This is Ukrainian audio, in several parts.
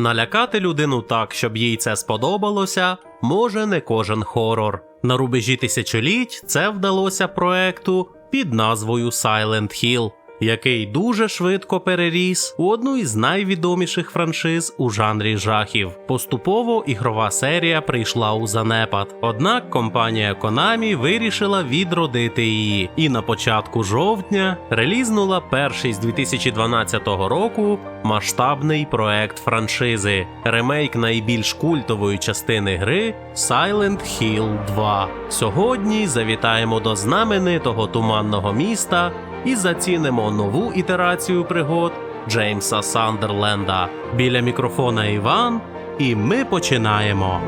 Налякати людину так, щоб їй це сподобалося, може не кожен хорор. На рубежі тисячоліть це вдалося проекту під назвою Silent Hill, який дуже швидко переріс у одну із найвідоміших франшиз у жанрі жахів. Поступово ігрова серія прийшла у занепад. Однак компанія Konami вирішила відродити її, і на початку жовтня релізнула перший з 2012 року масштабний проект франшизи, ремейк найбільш культової частини гри Silent Hill 2. Сьогодні завітаємо до знаменитого туманного міста і зацінимо нову ітерацію пригод Джеймса Сандерленда. Біля мікрофона Іван, і ми починаємо.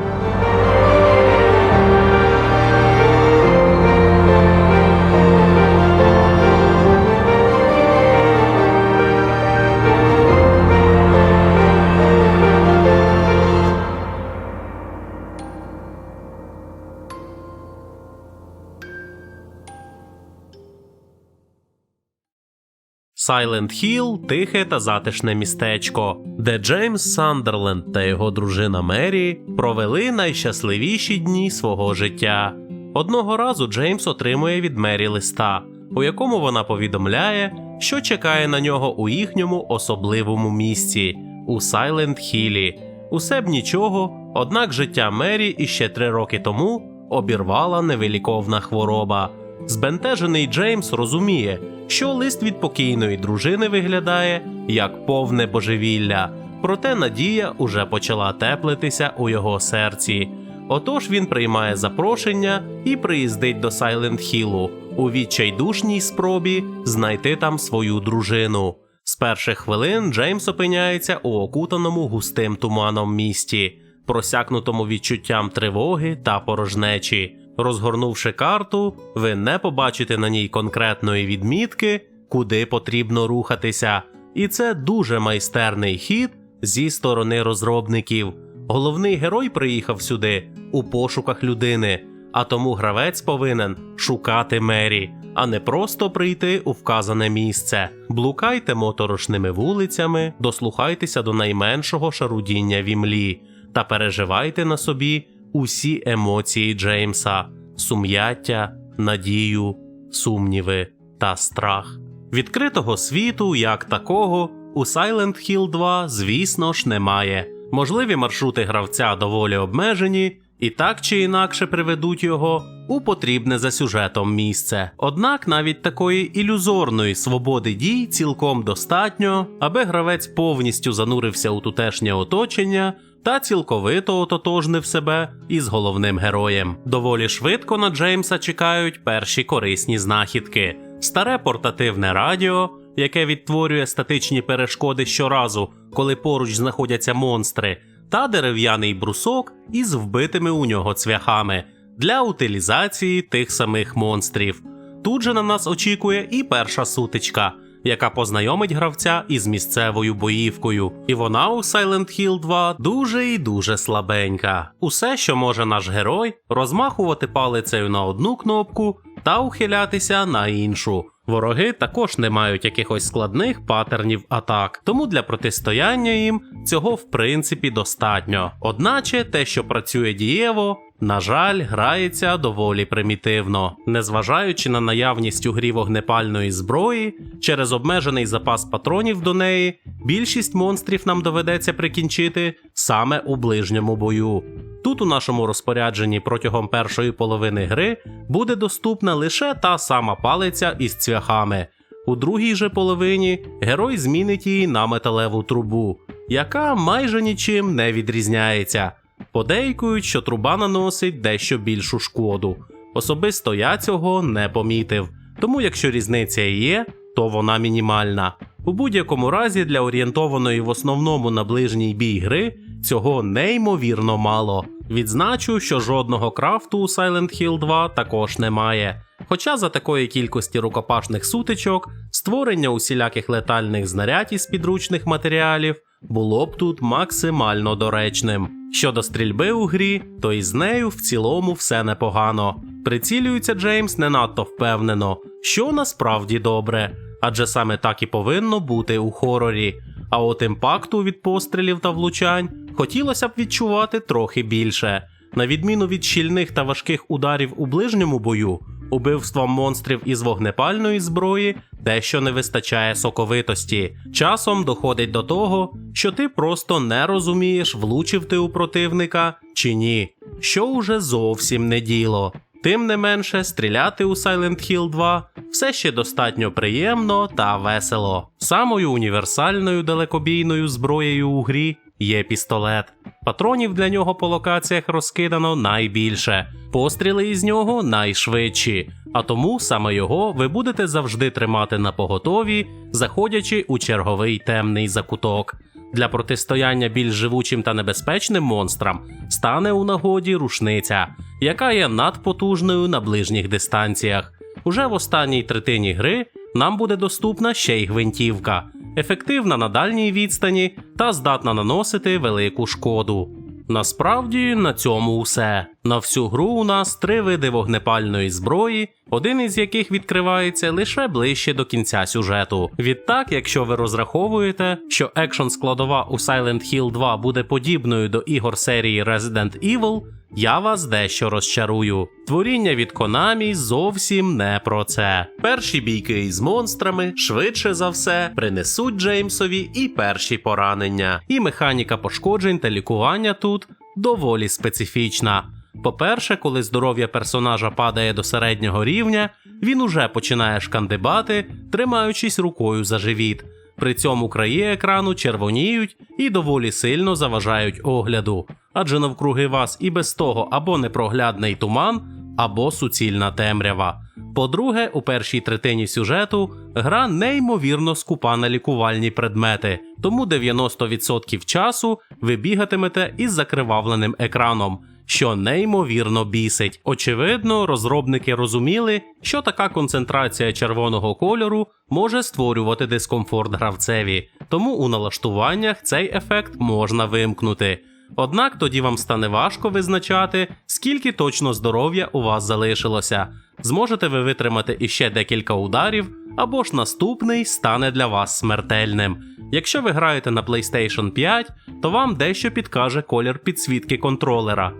Silent Hill – тихе та затишне містечко, де Джеймс Сандерленд та його дружина Мері провели найщасливіші дні свого життя. Одного разу Джеймс отримує від Мері листа, у якому вона повідомляє, що чекає на нього у їхньому особливому місці у Silent Хілі. Усе б нічого, однак життя Мері іще три роки тому обірвала невиліковна хвороба. Збентежений Джеймс розуміє, що лист від покійної дружини виглядає як повне божевілля, проте надія уже почала теплитися у його серці. Отож він приймає запрошення і приїздить до Сайленд Хілу у відчайдушній спробі знайти там свою дружину. З перших хвилин Джеймс опиняється у окутаному густим туманом місті, просякнутому відчуттям тривоги та порожнечі. Розгорнувши карту, ви не побачите на ній конкретної відмітки, куди потрібно рухатися. І це дуже майстерний хід зі сторони розробників. Головний герой приїхав сюди у пошуках людини, а тому гравець повинен шукати мері, а не просто прийти у вказане місце. Блукайте моторошними вулицями, дослухайтеся до найменшого шарудіння в імлі та переживайте на собі усі емоції Джеймса: сум'яття, надію, сумніви та страх. Відкритого світу, як такого, у Silent Hill 2, звісно ж, немає. Можливі маршрути гравця доволі обмежені, і так чи інакше приведуть його у потрібне за сюжетом місце. Однак навіть такої ілюзорної свободи дій цілком достатньо, аби гравець повністю занурився у тутешнє оточення та цілковито ототожнив себе із головним героєм. Доволі швидко на Джеймса чекають перші корисні знахідки: старе портативне радіо, яке відтворює статичні перешкоди щоразу, коли поруч знаходяться монстри, та дерев'яний брусок із вбитими у нього цвяхами для утилізації тих самих монстрів. Тут же на нас очікує і перша сутичка, яка познайомить гравця із місцевою боївкою. І вона у Silent Hill 2 дуже і дуже слабенька. Усе, що може наш герой, розмахувати палицею на одну кнопку та ухилятися на іншу. Вороги також не мають якихось складних патернів атак, тому для протистояння їм цього в принципі достатньо. Одначе те, що працює дієво, на жаль, грається доволі примітивно. Незважаючи на наявність у грі вогнепальної зброї, через обмежений запас патронів до неї, більшість монстрів нам доведеться прикінчити саме у ближньому бою. Тут у нашому розпорядженні протягом першої половини гри буде доступна лише та сама палиця із цвяхами. У другій же половині герой змінить її на металеву трубу, яка майже нічим не відрізняється. Подейкують, що труба наносить дещо більшу шкоду. Особисто я цього не помітив, тому якщо різниця є, то вона мінімальна. У будь-якому разі для орієнтованої в основному на ближній бій гри цього неймовірно мало. Відзначу, що жодного крафту у Silent Hill 2 також немає. Хоча за такої кількості рукопашних сутичок створення усіляких летальних знарядь із підручних матеріалів було б тут максимально доречним. Щодо стрільби у грі, то із нею в цілому все непогано. Прицілюється Джеймс не надто впевнено, що насправді добре, адже саме так і повинно бути у хорорі. А от імпакту від пострілів та влучань хотілося б відчувати трохи більше. На відміну від щільних та важких ударів у ближньому бою, убивствам монстрів із вогнепальної зброї дещо не вистачає соковитості. Часом доходить до того, що ти просто не розумієш, влучив ти у противника чи ні, що уже зовсім не діло. Тим не менше, стріляти у Silent Hill 2 все ще достатньо приємно та весело. Самою універсальною далекобійною зброєю у грі є пістолет. Патронів для нього по локаціях розкидано найбільше, постріли із нього найшвидші, а тому саме його ви будете завжди тримати на поготові, заходячи у черговий темний закуток. Для протистояння більш живучим та небезпечним монстрам стане у нагоді рушниця, яка є надпотужною на ближніх дистанціях. Уже в останній третині гри нам буде доступна ще й гвинтівка, ефективна на дальній відстані та здатна наносити велику шкоду. Насправді на цьому все. На всю гру у нас три види вогнепальної зброї, один із яких відкривається лише ближче до кінця сюжету. Відтак, якщо ви розраховуєте, що екшн складова у Silent Hill 2 буде подібною до ігор серії Resident Evil, я вас дещо розчарую. Творіння від Konami зовсім не про це. Перші бійки із монстрами швидше за все принесуть Джеймсові і перші поранення. І механіка пошкоджень та лікування тут доволі специфічна. По-перше, коли здоров'я персонажа падає до середнього рівня, він уже починає шкандибати, тримаючись рукою за живіт. При цьому краї екрану червоніють і доволі сильно заважають огляду, адже навкруги вас і без того або непроглядний туман, або суцільна темрява. По-друге, у першій третині сюжету гра неймовірно скупа на лікувальні предмети, тому 90% часу ви бігатимете із закривавленим екраном, що неймовірно бісить. Очевидно, розробники розуміли, що така концентрація червоного кольору може створювати дискомфорт гравцеві, тому у налаштуваннях цей ефект можна вимкнути. Однак тоді вам стане важко визначати, скільки точно здоров'я у вас залишилося. Зможете ви витримати іще декілька ударів, або ж наступний стане для вас смертельним. Якщо ви граєте на PlayStation 5, то вам дещо підкаже колір підсвітки контролера.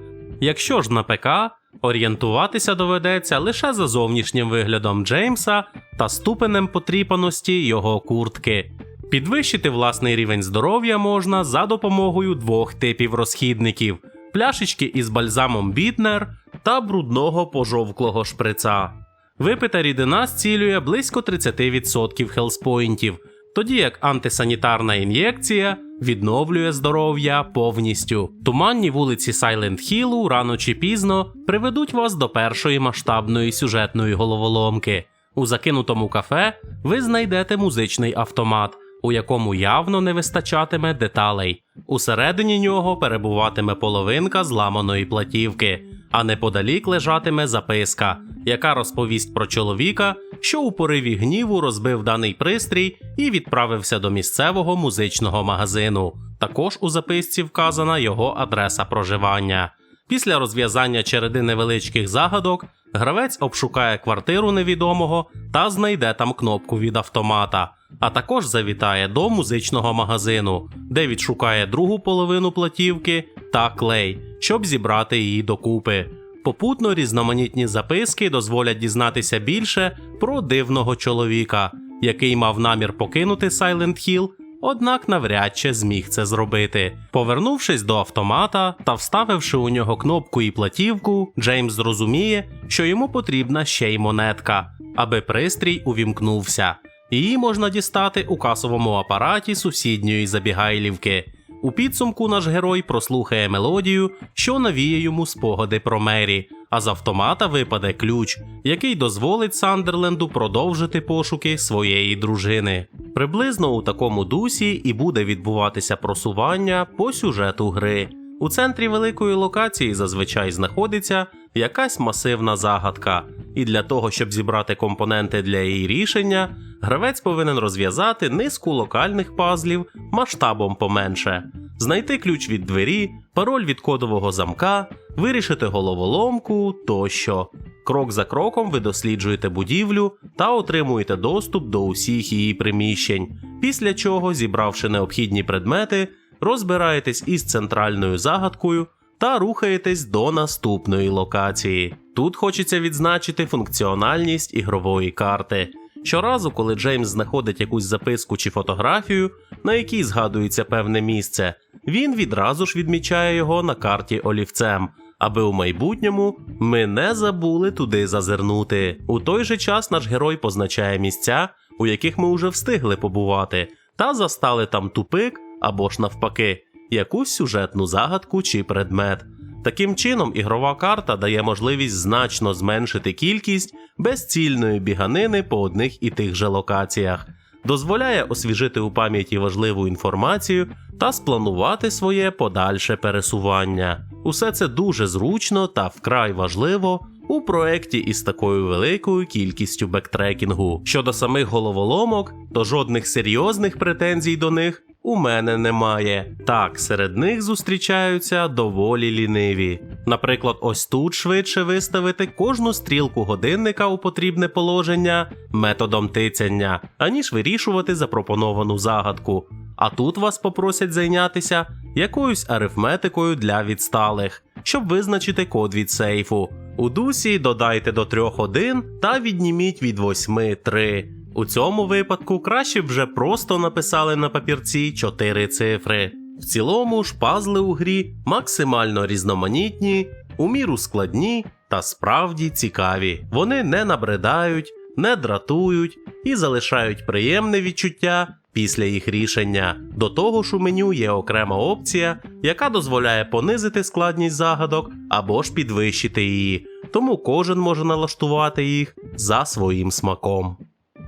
Якщо ж на ПК, орієнтуватися доведеться лише за зовнішнім виглядом Джеймса та ступенем потріпаності його куртки. Підвищити власний рівень здоров'я можна за допомогою двох типів розхідників: пляшечки із бальзамом Бітнер та брудного пожовклого шприца. Випита рідина зцілює близько 30% хелспоінтів, тоді як антисанітарна ін'єкція відновлює здоров'я повністю. Туманні вулиці Silent Hill рано чи пізно приведуть вас до першої масштабної сюжетної головоломки. У закинутому кафе ви знайдете музичний автомат, у якому явно не вистачатиме деталей. Усередині нього перебуватиме половинка зламаної платівки, а неподалік лежатиме записка, яка розповість про чоловіка, що у пориві гніву розбив даний пристрій і відправився до місцевого музичного магазину. Також у записці вказана його адреса проживання. Після розв'язання череди невеличких загадок гравець обшукає квартиру невідомого та знайде там кнопку від автомата, а також завітає до музичного магазину, де відшукає другу половину платівки та клей, щоб зібрати її докупи. Попутно різноманітні записки дозволять дізнатися більше про дивного чоловіка, який мав намір покинути Silent Hill, однак навряд чи зміг це зробити. Повернувшись до автомата та вставивши у нього кнопку і платівку, Джеймс зрозуміє, що йому потрібна ще й монетка, аби пристрій увімкнувся. Її можна дістати у касовому апараті сусідньої забігайлівки. У підсумку наш герой прослухає мелодію, що навіє йому спогади про Мері, а з автомата випаде ключ, який дозволить Сандерленду продовжити пошуки своєї дружини. Приблизно у такому дусі і буде відбуватися просування по сюжету гри. У центрі великої локації зазвичай знаходиться якась масивна загадка, і для того, щоб зібрати компоненти для її рішення, гравець повинен розв'язати низку локальних пазлів масштабом поменше, знайти ключ від двері, пароль від кодового замка, вирішити головоломку тощо. Крок за кроком ви досліджуєте будівлю та отримуєте доступ до усіх її приміщень. Після чого, зібравши необхідні предмети, розбираєтесь із центральною загадкою та рухаєтесь до наступної локації. Тут хочеться відзначити функціональність ігрової карти. Щоразу, коли Джеймс знаходить якусь записку чи фотографію, на якій згадується певне місце, він відразу ж відмічає його на карті олівцем, аби у майбутньому ми не забули туди зазирнути. У той же час наш герой позначає місця, у яких ми вже встигли побувати, та застали там тупик або ж навпаки, якусь сюжетну загадку чи предмет. Таким чином, ігрова карта дає можливість значно зменшити кількість безцільної біганини по одних і тих же локаціях, дозволяє освіжити у пам'яті важливу інформацію та спланувати своє подальше пересування. Усе це дуже зручно та вкрай важливо у проєкті із такою великою кількістю бектрекінгу. Щодо самих головоломок, то жодних серйозних претензій до них у мене немає. Так, серед них зустрічаються доволі ліниві. Наприклад, ось тут швидше виставити кожну стрілку годинника у потрібне положення методом тицяння, аніж вирішувати запропоновану загадку. А тут вас попросять зайнятися якоюсь арифметикою для відсталих, щоб визначити код від сейфу. У дусі додайте до 3 1 та відніміть від 8 3. У цьому випадку краще вже просто написали на папірці 4 цифри. В цілому ж пазли у грі максимально різноманітні, у міру складні та справді цікаві. Вони не набридають, не дратують і залишають приємне відчуття після їх рішення. До того ж у меню є окрема опція, яка дозволяє понизити складність загадок або ж підвищити її, тому кожен може налаштувати їх за своїм смаком.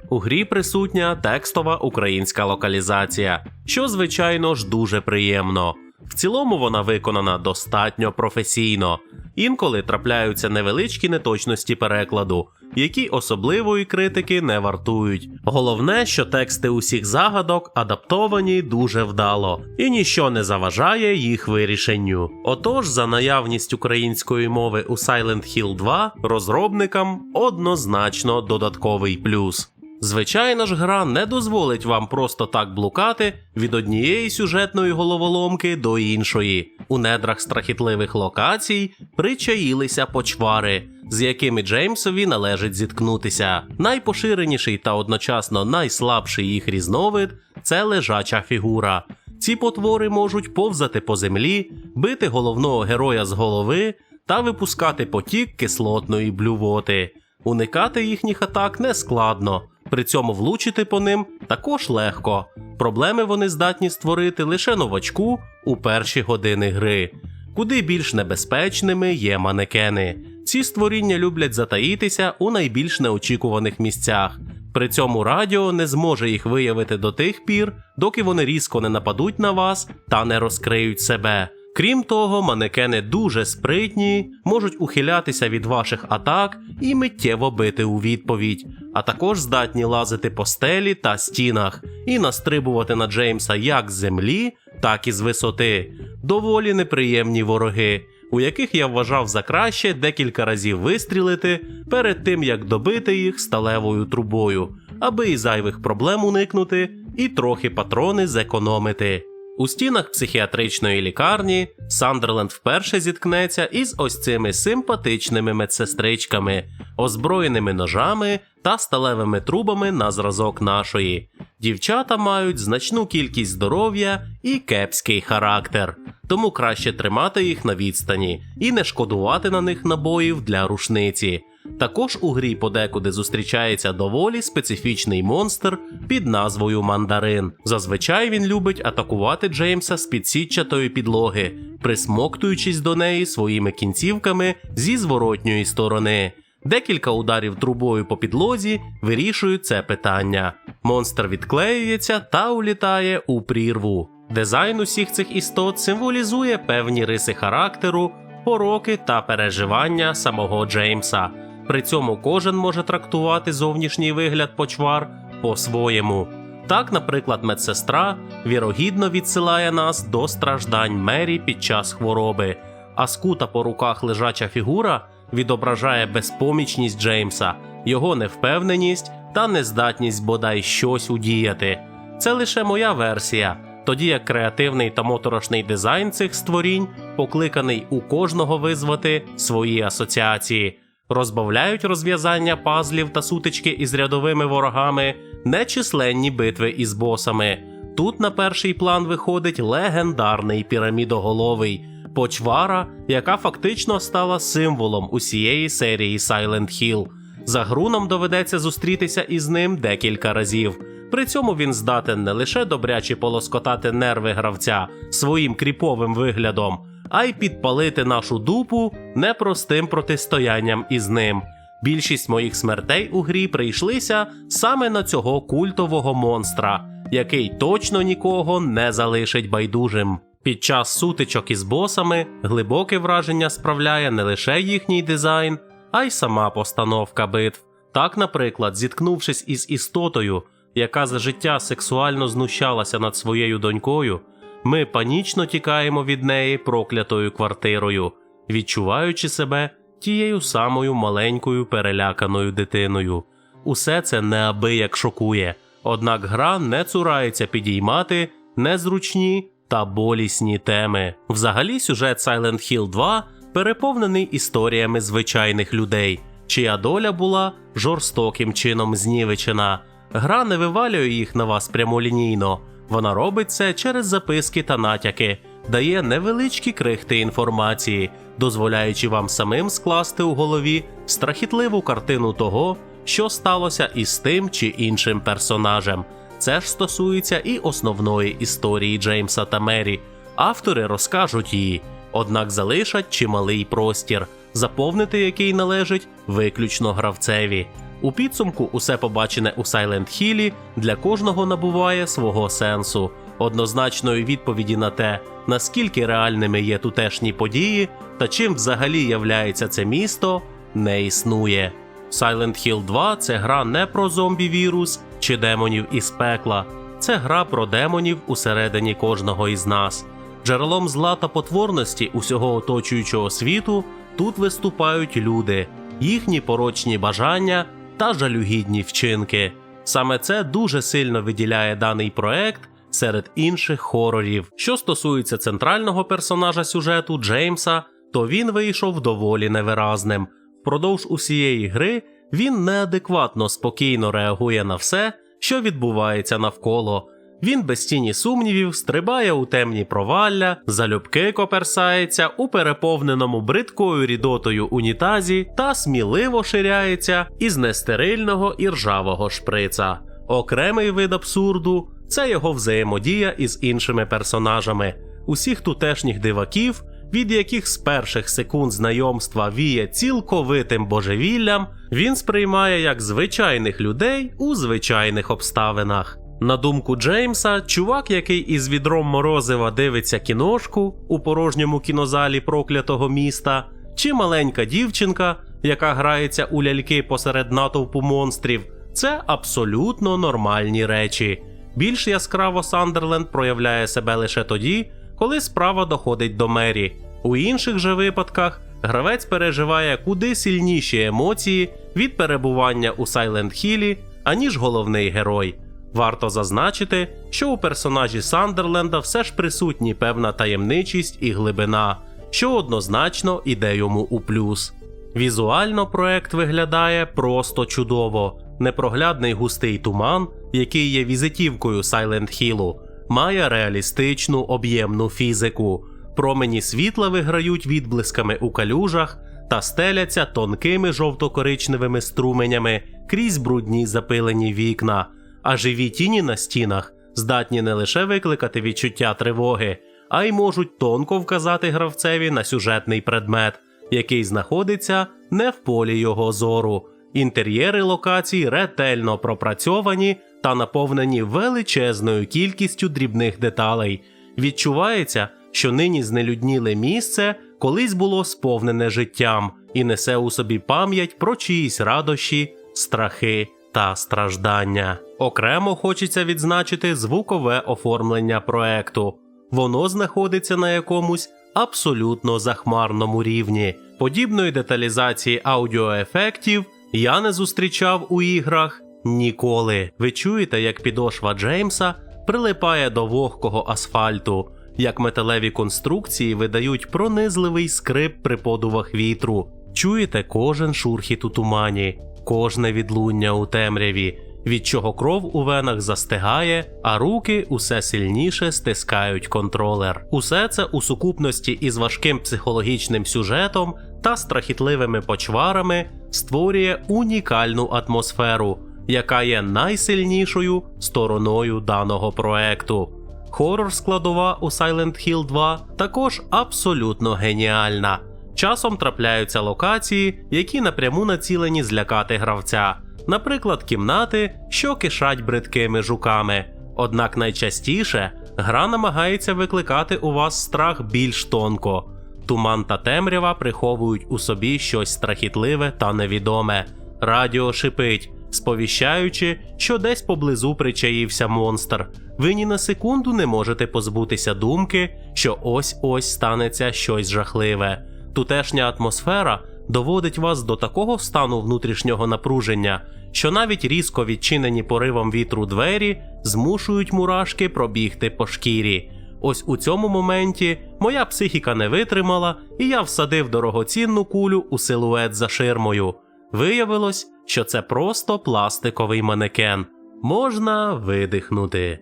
У грі присутня текстова українська локалізація, що, звичайно ж, дуже приємно. В цілому вона виконана достатньо професійно. Інколи трапляються невеличкі неточності перекладу, які особливої критики не вартують. Головне, що тексти усіх загадок адаптовані дуже вдало, і ніщо не заважає їх вирішенню. Отож, за наявність української мови у Silent Hill 2 розробникам однозначно додатковий плюс. Звичайно ж, гра не дозволить вам просто так блукати від однієї сюжетної головоломки до іншої. У недрах страхітливих локацій причаїлися почвари, з якими Джеймсові належить зіткнутися. Найпоширеніший та одночасно найслабший їх різновид це лежача фігура. Ці потвори можуть повзати по землі, бити головного героя з голови та випускати потік кислотної блювоти. Уникати їхніх атак не складно, при цьому влучити по ним також легко. Проблеми вони здатні створити лише новачку у перші години гри. Куди більш небезпечними є манекени. Ці створіння люблять затаїтися у найбільш неочікуваних місцях. При цьому радіо не зможе їх виявити до тих пір, доки вони різко не нападуть на вас та не розкриють себе. Крім того, манекени дуже спритні, можуть ухилятися від ваших атак і миттєво бити у відповідь, а також здатні лазити по стелі та стінах і настрибувати на Джеймса як з землі, так і з висоти. Доволі неприємні вороги, у яких я вважав за краще декілька разів вистрілити перед тим як добити їх сталевою трубою, аби і зайвих проблем уникнути, і трохи патрони зекономити. У стінах психіатричної лікарні Сандерленд вперше зіткнеться із ось цими симпатичними медсестричками, озброєними ножами та сталевими трубами на зразок нашої. Дівчата мають значну кількість здоров'я і кепський характер, тому краще тримати їх на відстані і не шкодувати на них набоїв для рушниці. Також у грі подекуди зустрічається доволі специфічний монстр під назвою Мандарин. Зазвичай він любить атакувати Джеймса з підсітчатої підлоги, присмоктуючись до неї своїми кінцівками зі зворотньої сторони. Декілька ударів трубою по підлозі вирішують це питання. Монстр відклеюється та улітає у прірву. Дизайн усіх цих істот символізує певні риси характеру, пороки та переживання самого Джеймса. При цьому кожен може трактувати зовнішній вигляд почвар по-своєму. Так, наприклад, медсестра вірогідно відсилає нас до страждань Мері під час хвороби, а скута по руках лежача фігура відображає безпомічність Джеймса, його невпевненість та нездатність бодай щось удіяти. це лише моя версія, тоді як креативний та моторошний дизайн цих створінь покликаний у кожного визвати свої асоціації, розбавляють розв'язання пазлів та сутички із рядовими ворогами, нечисленні битви із босами. Тут на перший план виходить легендарний пірамідоголовий почвара, яка фактично стала символом усієї серії Silent Hill. За гру нам доведеться зустрітися із ним декілька разів. При цьому він здатен не лише добряче полоскотати нерви гравця своїм кріповим виглядом, а й підпалити нашу дупу непростим протистоянням із ним. Більшість моїх смертей у грі прийшлися саме на цього культового монстра, який точно нікого не залишить байдужим. Під час сутичок із босами глибоке враження справляє не лише їхній дизайн, а й сама постановка битв. Так, наприклад, зіткнувшись із істотою, яка за життя сексуально знущалася над своєю донькою, ми панічно тікаємо від неї проклятою квартирою, відчуваючи себе тією самою маленькою переляканою дитиною. Усе це неабияк шокує, однак гра не цурається підіймати незручні та болісні теми. Взагалі, сюжет Silent Hill 2 переповнений історіями звичайних людей, чия доля була жорстоким чином знівечена. Гра не вивалює їх на вас прямолінійно. Вона робить це через записки та натяки, дає невеличкі крихти інформації, дозволяючи вам самим скласти у голові страхітливу картину того, що сталося із тим чи іншим персонажем. Це ж стосується і основної історії Джеймса та Мері. Автори розкажуть її, однак залишать чималий простір, заповнити який належить виключно гравцеві. У підсумку усе побачене у Silent Hill для кожного набуває свого сенсу. Однозначної відповіді на те, наскільки реальними є тутешні події та чим взагалі являється це місто, не існує. Silent Hill 2 це гра не про зомбі-вірус чи демонів із пекла, це гра про демонів усередині кожного із нас. Джерелом зла та потворності усього оточуючого світу тут виступають люди, їхні порочні бажання та жалюгідні вчинки. Саме це дуже сильно виділяє даний проект серед інших хорорів. Що стосується центрального персонажа сюжету Джеймса, то він вийшов доволі невиразним. Впродовж усієї гри він неадекватно спокійно реагує на все, що відбувається навколо. Він без тіні сумнівів стрибає у темні провалля, залюбки коперсається у переповненому бридкою рідотою унітазі та сміливо ширяється із нестерильного і ржавого шприца. Окремий вид абсурду це його взаємодія із іншими персонажами. Усіх тутешніх диваків, від яких з перших секунд знайомства віє цілковитим божевіллям, він сприймає як звичайних людей у звичайних обставинах. На думку Джеймса, чувак, який із відром морозива дивиться кіношку у порожньому кінозалі проклятого міста, чи маленька дівчинка, яка грається у ляльки посеред натовпу монстрів, це абсолютно нормальні речі. Більш яскраво Сандерленд проявляє себе лише тоді, коли справа доходить до мері. У інших же випадках гравець переживає куди сильніші емоції від перебування у Сайленд Хілі, аніж головний герой. Варто зазначити, що у персонажі Сандерленда все ж присутні певна таємничість і глибина, що однозначно іде йому у плюс. Візуально проект виглядає просто чудово. Непроглядний густий туман, який є візитівкою Silent Hill, має реалістичну об'ємну фізику. Промені світла виграють відблисками у калюжах та стеляться тонкими жовто-коричневими струменями крізь брудні запилені вікна, а живі тіні на стінах здатні не лише викликати відчуття тривоги, а й можуть тонко вказати гравцеві на сюжетний предмет, який знаходиться не в полі його зору. Інтер'єри локацій ретельно пропрацьовані та наповнені величезною кількістю дрібних деталей. Відчувається, що нині знелюдніле місце колись було сповнене життям і несе у собі пам'ять про чиїсь радощі, страхи та страждання. Окремо хочеться відзначити звукове оформлення проекту. Воно знаходиться на якомусь абсолютно захмарному рівні. Подібної деталізації аудіоефектів я не зустрічав у іграх ніколи. Ви чуєте, як підошва Джеймса прилипає до вогкого асфальту, як металеві конструкції видають пронизливий скрип при подувах вітру. Чуєте кожен шурхіт у тумані, кожне відлуння у темряві, від чого кров у венах застигає, а руки усе сильніше стискають контролер. Усе це у сукупності із важким психологічним сюжетом та страхітливими почварами створює унікальну атмосферу, яка є найсильнішою стороною даного проекту. Хорор складова у Silent Hill 2 також абсолютно геніальна. Часом трапляються локації, які напряму націлені злякати гравця, наприклад, кімнати, що кишать бридкими жуками. Однак найчастіше гра намагається викликати у вас страх більш тонко. Туман та темрява приховують у собі щось страхітливе та невідоме. Радіо шипить, сповіщаючи, що десь поблизу причаївся монстр. Ви ні на секунду не можете позбутися думки, що ось ось станеться щось жахливе. Тутешня атмосфера доводить вас до такого стану внутрішнього напруження, що навіть різко відчинені поривом вітру двері змушують мурашки пробігти по шкірі. Ось у цьому моменті моя психіка не витримала, і я всадив дорогоцінну кулю у силует за ширмою. Виявилось, що це просто пластиковий манекен. Можна видихнути.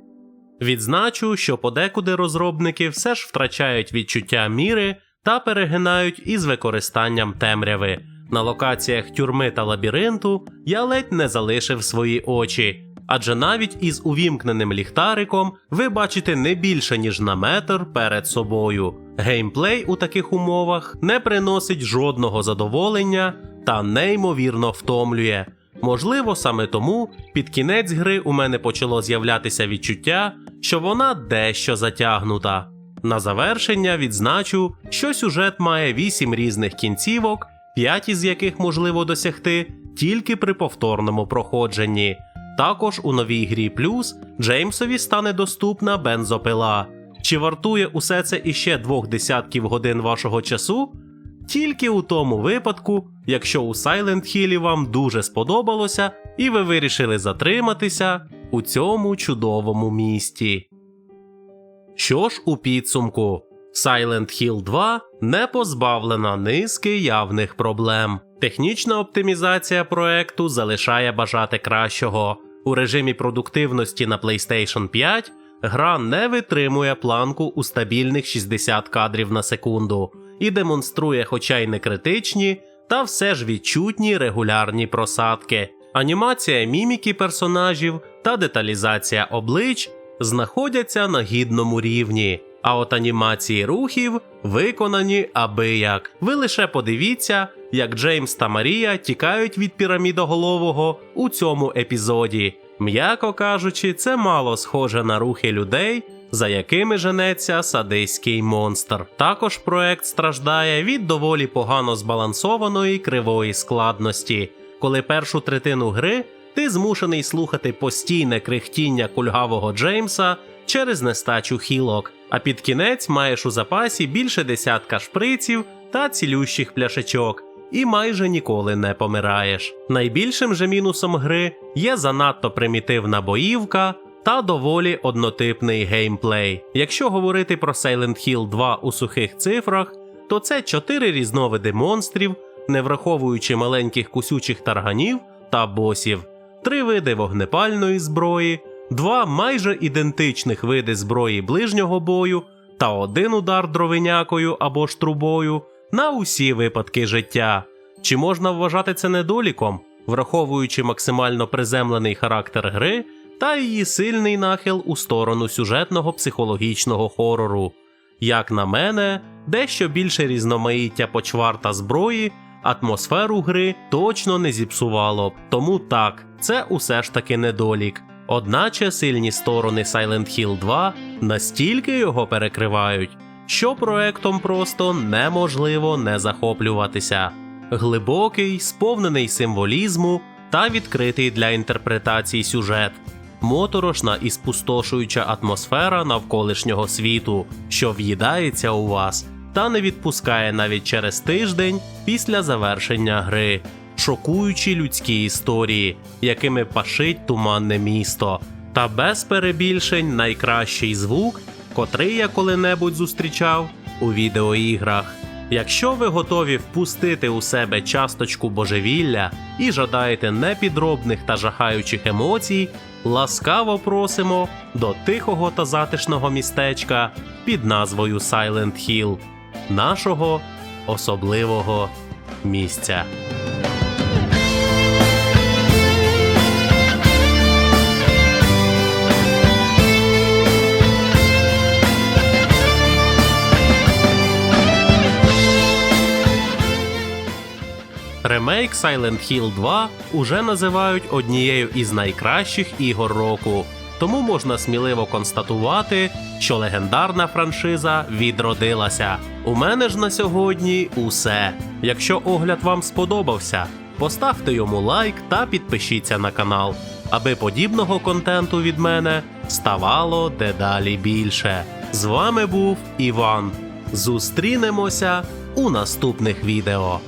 Відзначу, що подекуди розробники все ж втрачають відчуття міри та перегинають із використанням темряви. На локаціях тюрми та лабіринту я ледь не залишив свої очі, адже навіть із увімкненим ліхтариком ви бачите не більше ніж на метр перед собою. Геймплей у таких умовах не приносить жодного задоволення та неймовірно втомлює. Можливо, саме тому під кінець гри у мене почало з'являтися відчуття, що вона дещо затягнута. На завершення відзначу, що сюжет має 8 різних кінцівок, 5 із яких можливо досягти тільки при повторному проходженні. Також у новій грі плюс Джеймсові стане доступна бензопила. Чи вартує усе це іще двох десятків годин вашого часу? Тільки у тому випадку, якщо у Silent Hill вам дуже сподобалося, і ви вирішили затриматися у цьому чудовому місті. Що ж у підсумку? Silent Hill 2 не позбавлена низки явних проблем. Технічна оптимізація проекту залишає бажати кращого. У режимі продуктивності на PlayStation 5 гра не витримує планку у стабільних 60 кадрів на секунду і демонструє, хоча й не критичні, та все ж відчутні регулярні просадки. Анімація міміки персонажів та деталізація облич знаходяться на гідному рівні. А от анімації рухів виконані аби як. Ви лише подивіться, як Джеймс та Марія тікають від пірамідоголового у цьому епізоді. М'яко кажучи, це мало схоже на рухи людей, за якими женеться садиський монстр. Також проект страждає від доволі погано збалансованої кривої складності, коли першу третину гри ти змушений слухати постійне крихтіння кульгавого Джеймса через нестачу хілок, а під кінець маєш у запасі більше десятка шприців та цілющих пляшечок. І майже ніколи не помираєш. Найбільшим же мінусом гри є занадто примітивна боївка та доволі однотипний геймплей. Якщо говорити про Silent Hill 2 у сухих цифрах, то це чотири різновиди монстрів, не враховуючи маленьких кусючих тарганів та босів, три види вогнепальної зброї, два майже ідентичних види зброї ближнього бою та один удар дровинякою або ж трубою на усі випадки життя. Чи можна вважати це недоліком, враховуючи максимально приземлений характер гри та її сильний нахил у сторону сюжетного психологічного хорору? Як на мене, дещо більше різноманіття почвар та зброї атмосферу гри точно не зіпсувало б. Тому так, це усе ж таки недолік. Одначе сильні сторони Silent Hill 2 настільки його перекривають, що проектом просто неможливо не захоплюватися. Глибокий, сповнений символізму та відкритий для інтерпретацій сюжет, моторошна і спустошуюча атмосфера навколишнього світу, що в'їдається у вас та не відпускає навіть через тиждень після завершення гри, шокуючі людські історії, якими пашить туманне місто, Та без перебільшень найкращий звук, котрий я коли-небудь зустрічав у відеоіграх. Якщо ви готові впустити у себе часточку божевілля і жадаєте непідробних та жахаючих емоцій, ласкаво просимо до тихого та затишного містечка під назвою Silent Hill, нашого особливого місця. Ремейк Silent Hill 2 уже називають однією із найкращих ігор року, тому можна сміливо констатувати, що легендарна франшиза відродилася. У мене ж на сьогодні усе. Якщо огляд вам сподобався, поставте йому лайк та підпишіться на канал, аби подібного контенту від мене ставало дедалі більше. З вами був Іван. Зустрінемося у наступних відео.